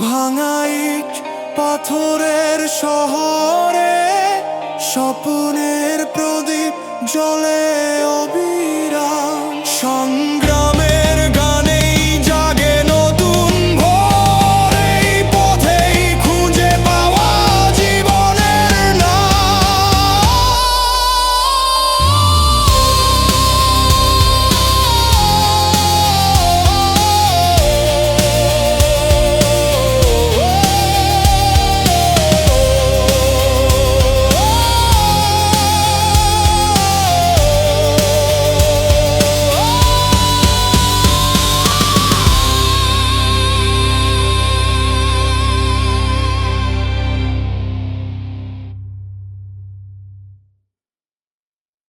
ভাঙাইট পাথরের শহরে স্বপ্নের প্রদীপ জলে